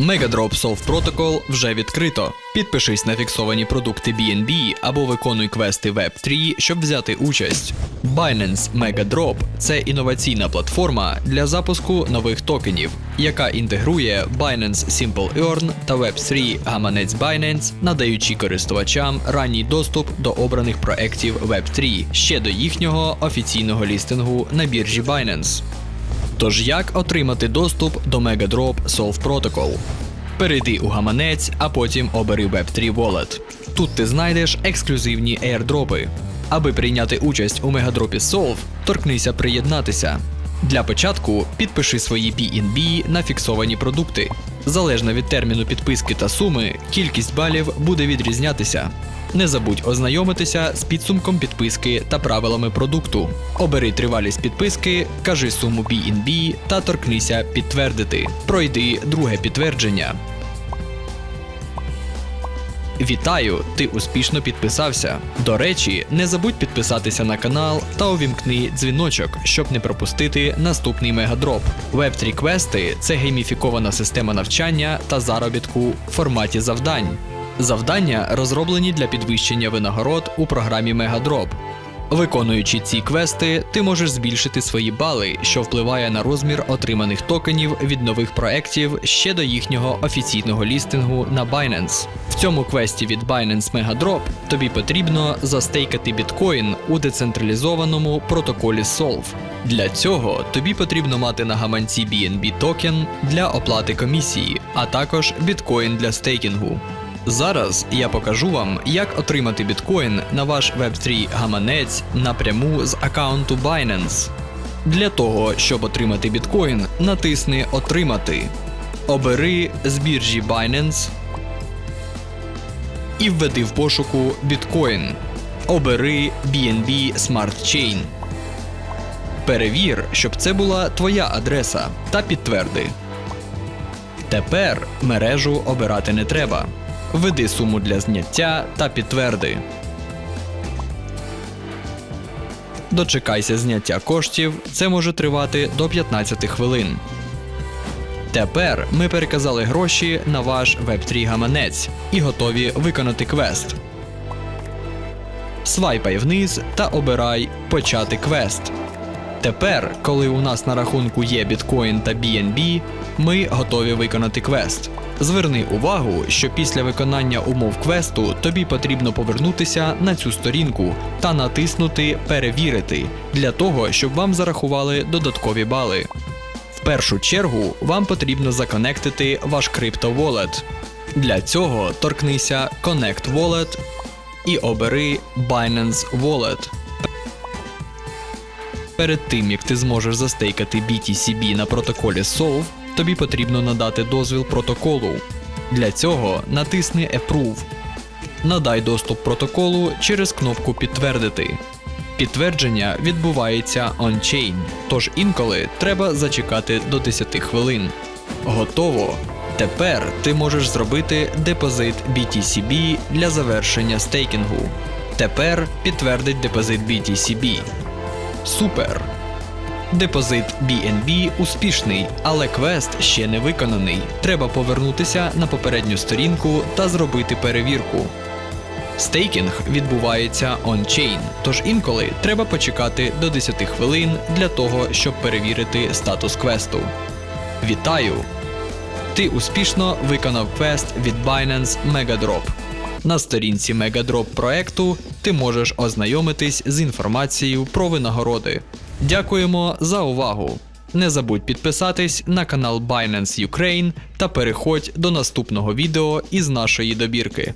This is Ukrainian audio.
Megadrop Solve Protocol вже відкрито. Підпишись на фіксовані продукти BNB або виконуй квести Web3, щоб взяти участь. Binance Megadrop – це інноваційна платформа для запуску нових токенів, яка інтегрує Binance Simple Earn та Web3 гаманець Binance, надаючи користувачам ранній доступ до обраних проєктів Web3 ще до їхнього офіційного лістингу на біржі Binance. Тож як отримати доступ до Megadrop Solve Protocol? Перейди у гаманець, а потім обери Web3 Wallet. Тут ти знайдеш ексклюзивні airdropи. Аби прийняти участь у Мегадропі Solve, торкнися приєднатися. Для початку підпиши свої BNB на фіксовані продукти. Залежно від терміну підписки та суми, кількість балів буде відрізнятися. Не забудь ознайомитися з підсумком підписки та правилами продукту. Обери тривалість підписки, кажи суму BNB та торкнися підтвердити. Пройди друге підтвердження. Вітаю! Ти успішно підписався. До речі, не забудь підписатися на канал та увімкни дзвіночок, щоб не пропустити наступний мегадроп. Web3 квести це гейміфікована система навчання та заробітку в форматі завдань. Завдання розроблені для підвищення винагород у програмі Мегадроп. Виконуючи ці квести, ти можеш збільшити свої бали, що впливає на розмір отриманих токенів від нових проєктів ще до їхнього офіційного лістингу на Binance. В цьому квесті від Binance Megadrop тобі потрібно застейкати біткоін у децентралізованому протоколі Solve. Для цього тобі потрібно мати на гаманці BNB токен для оплати комісії, а також біткоін для стейкінгу. Зараз я покажу вам, як отримати біткоін на ваш Web3 гаманець напряму з аккаунту Binance. Для того, щоб отримати біткоін, натисни Отримати. Обери з біржі Binance і введи в пошуку біткоін. Обери BNB Smart Chain. Перевір, щоб це була твоя адреса, та підтверди. Тепер мережу обирати не треба. Введи суму для зняття та підтверди. Дочекайся зняття коштів. Це може тривати до 15 хвилин. Тепер ми переказали гроші на ваш Web3 гаманець і готові виконати квест. Свайпай вниз та обирай Почати квест. Тепер, коли у нас на рахунку є біткоін та BNB, ми готові виконати квест. Зверни увагу, що після виконання умов квесту тобі потрібно повернутися на цю сторінку та натиснути Перевірити для того, щоб вам зарахували додаткові бали. В першу чергу вам потрібно законектити ваш CryptoWallet. Для цього торкнися Connect Wallet і обери Binance Wallet. Перед тим як ти зможеш застейкати BTCB на протоколі Solve, тобі потрібно надати дозвіл протоколу. Для цього натисни Approve. Надай доступ протоколу через кнопку Підтвердити. Підтвердження відбувається on-chain, тож інколи треба зачекати до 10 хвилин. Готово! Тепер ти можеш зробити депозит BTCB для завершення стейкінгу. Тепер підтвердить депозит BTCB. Супер! Депозит BNB успішний, але квест ще не виконаний. Треба повернутися на попередню сторінку та зробити перевірку. Стейкінг відбувається on-chain, тож інколи треба почекати до 10 хвилин для того, щоб перевірити статус квесту. Вітаю! Ти успішно виконав квест від Binance Megadrop. На сторінці Megadrop проекту ти можеш ознайомитись з інформацією про винагороди. Дякуємо за увагу! Не забудь підписатись на канал Binance Ukraine та переходь до наступного відео із нашої добірки.